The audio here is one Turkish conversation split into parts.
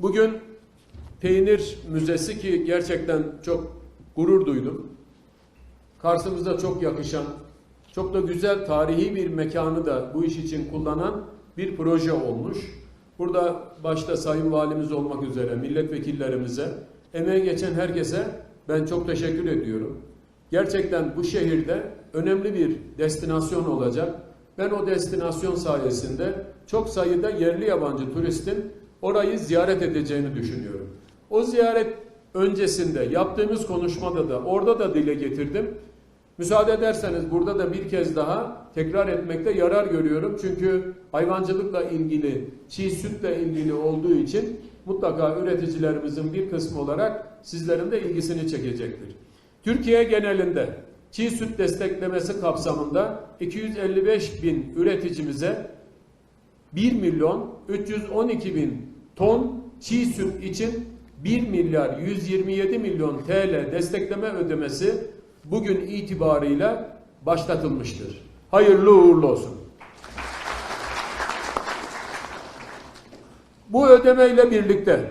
Bugün peynir müzesi ki gerçekten çok gurur duydum. Karşımıza çok yakışan, çok da güzel tarihi bir mekanı da bu iş için kullanan bir proje olmuş. Burada başta Sayın Valimiz olmak üzere milletvekillerimize, emeği geçen herkese ben çok teşekkür ediyorum. Gerçekten bu şehirde önemli bir destinasyon olacak. Ben o destinasyon sayesinde çok sayıda yerli yabancı turistin orayı ziyaret edeceğini düşünüyorum. O ziyaret öncesinde yaptığımız konuşmada da orada da dile getirdim. Müsaade ederseniz burada da bir kez daha tekrar etmekte yarar görüyorum. Çünkü hayvancılıkla ilgili, çiğ sütle ilgili olduğu için mutlaka üreticilerimizin bir kısmı olarak sizlerin de ilgisini çekecektir. Türkiye genelinde çiğ süt desteklemesi kapsamında 255 bin üreticimize 1 milyon 312 bin ton çiğ süt için 1 milyar 127 milyon TL destekleme ödemesi bugün itibarıyla başlatılmıştır. Hayırlı uğurlu olsun. Bu ödemeyle birlikte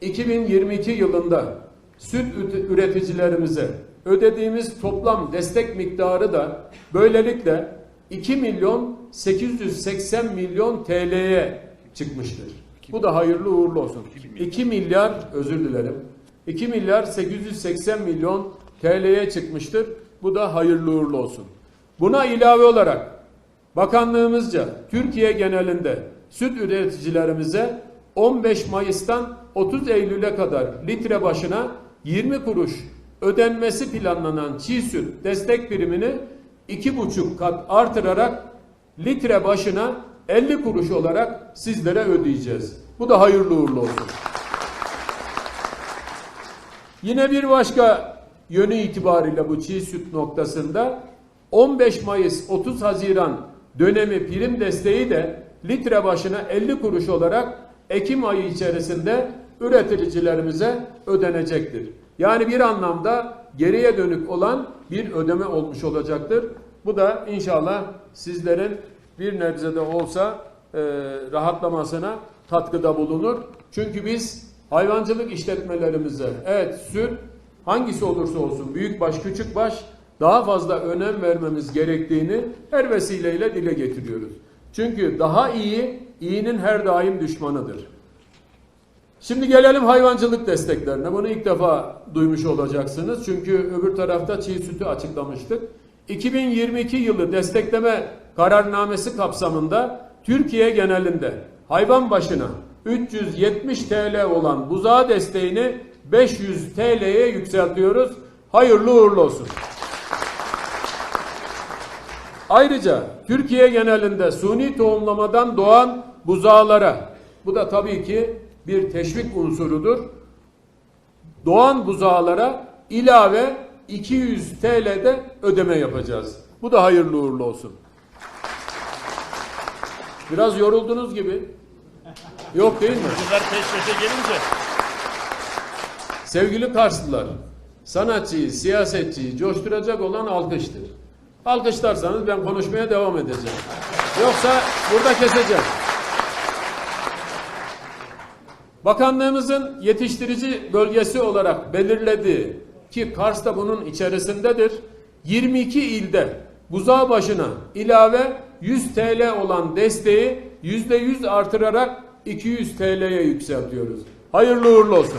2022 yılında süt üreticilerimize ödediğimiz toplam destek miktarı da böylelikle 2 milyon 880 milyon TL'ye çıkmıştır. Bu da hayırlı uğurlu olsun. 2 milyar özür dilerim. 2 milyar 880 milyon TL'ye çıkmıştır. Bu da hayırlı uğurlu olsun. Buna ilave olarak bakanlığımızca Türkiye genelinde süt üreticilerimize 15 Mayıs'tan 30 Eylül'e kadar litre başına 20 kuruş ödenmesi planlanan çiğ süt destek birimini 2,5 kat artırarak litre başına 50 kuruş olarak sizlere ödeyeceğiz. Bu da hayırlı uğurlu olsun. Yine bir başka yönü itibariyle bu çiğ süt noktasında 15 Mayıs 30 Haziran dönemi prim desteği de litre başına 50 kuruş olarak Ekim ayı içerisinde üreticilerimize ödenecektir. Yani bir anlamda geriye dönük olan bir ödeme olmuş olacaktır. Bu da inşallah sizlerin bir nebzede olsa e, rahatlamasına katkıda bulunur. Çünkü biz hayvancılık işletmelerimize evet süt hangisi olursa olsun büyükbaş küçükbaş daha fazla önem vermemiz gerektiğini her vesileyle dile getiriyoruz. Çünkü daha iyi iyinin her daim düşmanıdır. Şimdi gelelim hayvancılık desteklerine. Bunu ilk defa duymuş olacaksınız. Çünkü öbür tarafta çiğ sütü açıklamıştık. 2022 yılı destekleme kararnamesi kapsamında Türkiye genelinde hayvan başına 370 TL olan buzağı desteğini 500 TL'ye yükseltiyoruz. Hayırlı uğurlu olsun. Ayrıca Türkiye genelinde suni tohumlamadan doğan buzağlara, bu da tabii ki bir teşvik unsurudur. Doğan buzağlara ilave 200 TL'de ödeme yapacağız. Bu da hayırlı uğurlu olsun. Biraz yoruldunuz gibi. Yok değil mi? Bunlar peş peşe gelince Sevgili Karslılar, sanatçıyı, siyasetçiyi coşturacak olan alkıştır. Alkışlarsanız ben konuşmaya devam edeceğim. Yoksa burada keseceğim. Bakanlığımızın yetiştirici bölgesi olarak belirlediği ki Kars da bunun içerisindedir. 22 ilde buzağı başına ilave 100 TL olan desteği %100 artırarak 200 TL'ye yükseltiyoruz. Hayırlı uğurlu olsun.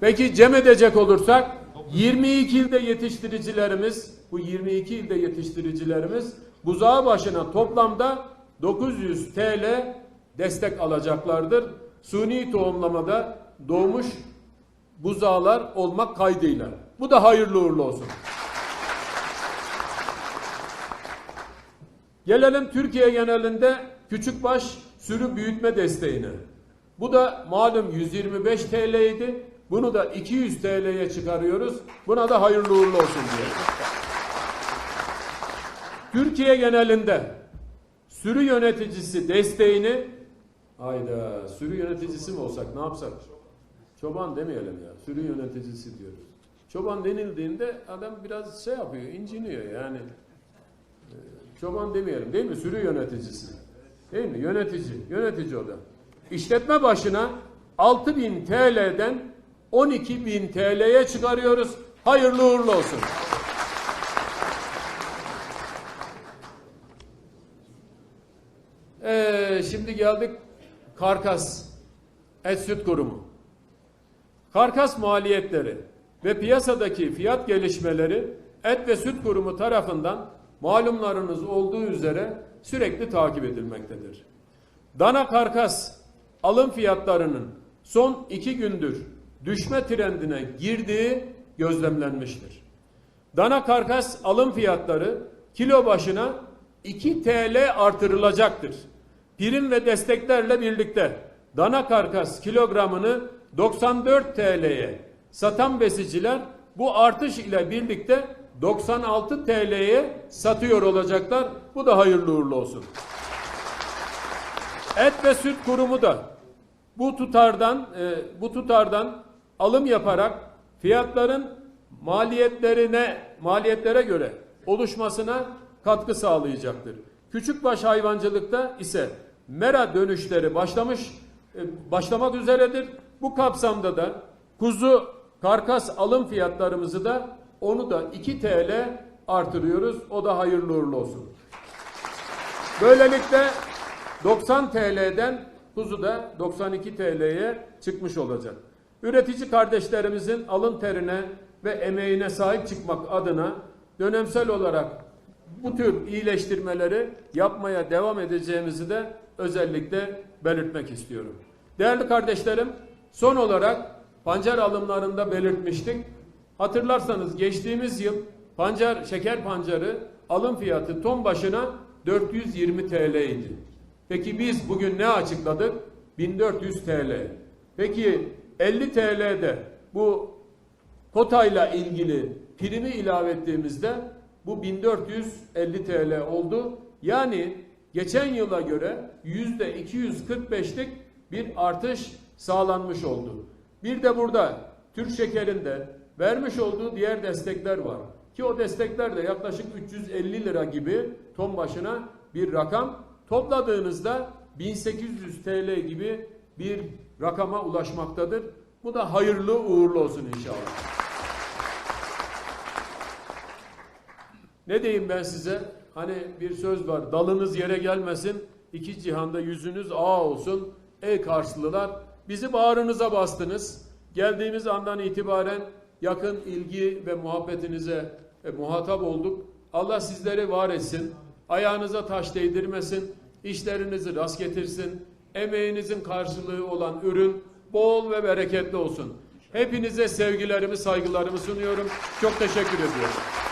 Peki cem edecek olursak 22 ilde yetiştiricilerimiz bu 22 ilde yetiştiricilerimiz buzağı başına toplamda 900 TL destek alacaklardır. Suni tohumlamada doğmuş buzağlar olmak kaydıyla. Bu da hayırlı uğurlu olsun. Gelelim Türkiye genelinde küçükbaş sürü büyütme desteğine. Bu da malum 125 TL idi. Bunu da 200 TL'ye çıkarıyoruz. Buna da hayırlı uğurlu olsun diye. Türkiye genelinde sürü yöneticisi desteğini hayda sürü yöneticisi mi olsak ne yapsak? Çoban demeyelim ya. Sürü yöneticisi diyoruz. Çoban denildiğinde adam biraz şey yapıyor, inciniyor yani. Ee, Çoban demeyelim değil mi? Sürü yöneticisi. Değil mi? Yönetici. Yönetici o da. İşletme başına 6000 TL'den 12000 TL'ye çıkarıyoruz. Hayırlı uğurlu olsun. Ee, şimdi geldik Karkas Et Süt Kurumu. Karkas maliyetleri ve piyasadaki fiyat gelişmeleri Et ve Süt Kurumu tarafından malumlarınız olduğu üzere sürekli takip edilmektedir. Dana karkas alım fiyatlarının son iki gündür düşme trendine girdiği gözlemlenmiştir. Dana karkas alım fiyatları kilo başına 2 TL artırılacaktır. Prim ve desteklerle birlikte dana karkas kilogramını 94 TL'ye satan besiciler bu artış ile birlikte 96 TL'ye satıyor olacaklar. Bu da hayırlı uğurlu olsun. Et ve Süt Kurumu da bu tutardan e, bu tutardan alım yaparak fiyatların maliyetlerine maliyetlere göre oluşmasına katkı sağlayacaktır. Küçükbaş hayvancılıkta ise mera dönüşleri başlamış e, başlamak üzeredir. Bu kapsamda da kuzu karkas alım fiyatlarımızı da onu da 2 TL artırıyoruz. O da hayırlı uğurlu olsun. Böylelikle 90 TL'den kuzu da 92 TL'ye çıkmış olacak. Üretici kardeşlerimizin alın terine ve emeğine sahip çıkmak adına dönemsel olarak bu tür iyileştirmeleri yapmaya devam edeceğimizi de özellikle belirtmek istiyorum. Değerli kardeşlerim, son olarak pancar alımlarında belirtmiştik. Hatırlarsanız geçtiğimiz yıl pancar, şeker pancarı alım fiyatı ton başına 420 TL idi. Peki biz bugün ne açıkladık? 1400 TL. Peki 50 TL'de bu kotayla ilgili primi ilave ettiğimizde bu 1450 TL oldu. Yani geçen yıla göre yüzde 245'lik bir artış sağlanmış oldu. Bir de burada Türk şekerinde vermiş olduğu diğer destekler var. Ki o destekler de yaklaşık 350 lira gibi ton başına bir rakam. Topladığınızda 1800 TL gibi bir rakama ulaşmaktadır. Bu da hayırlı uğurlu olsun inşallah. Ne diyeyim ben size? Hani bir söz var. Dalınız yere gelmesin. iki cihanda yüzünüz ağ olsun. Ey Karslılar bizi bağrınıza bastınız. Geldiğimiz andan itibaren yakın ilgi ve muhabbetinize e, muhatap olduk. Allah sizleri var etsin. Ayağınıza taş değdirmesin. işlerinizi rast getirsin. Emeğinizin karşılığı olan ürün bol ve bereketli olsun. Hepinize sevgilerimi, saygılarımı sunuyorum. Çok teşekkür ediyorum.